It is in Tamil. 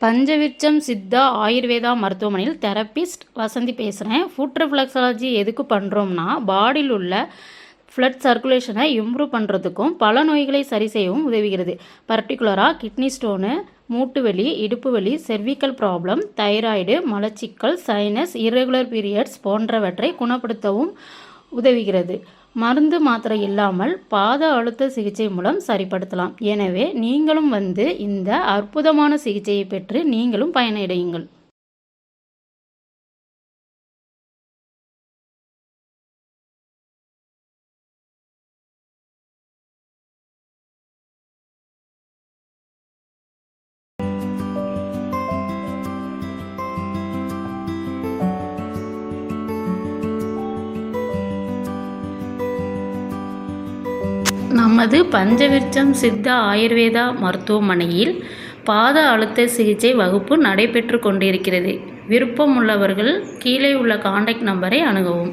பஞ்சவிர்ச்சம் சித்தா ஆயுர்வேதா மருத்துவமனையில் தெரபிஸ்ட் வசந்தி பேசுகிறேன் ஃபுட் ரிஃப்ளெக்ஸாலஜி எதுக்கு பண்ணுறோம்னா பாடியில் உள்ள ஃப்ளட் சர்க்குலேஷனை இம்ப்ரூவ் பண்ணுறதுக்கும் பல நோய்களை சரி செய்யவும் உதவுகிறது. பர்டிகுலராக கிட்னி ஸ்டோனு மூட்டு வலி இடுப்பு வலி செர்விக்கல் ப்ராப்ளம் தைராய்டு மலச்சிக்கல் சைனஸ் இரகுலர் பீரியட்ஸ் போன்றவற்றை குணப்படுத்தவும் உதவுகிறது. மருந்து மாத்திரை இல்லாமல் பாத அழுத்த சிகிச்சை மூலம் சரிப்படுத்தலாம். எனவே நீங்களும் வந்து இந்த அற்புதமான சிகிச்சையை பெற்று நீங்களும் பயனடையுங்கள். நமது பஞ்சவிர்ச்சம் சித்தா ஆயுர்வேதா மருத்துவமனையில் பாத அழுத்த சிகிச்சை வகுப்பு நடைபெற்று கொண்டிருக்கிறது. விருப்பம் உள்ளவர்கள் கீழே உள்ள காண்டாக்ட் நம்பரை அணுகவும்.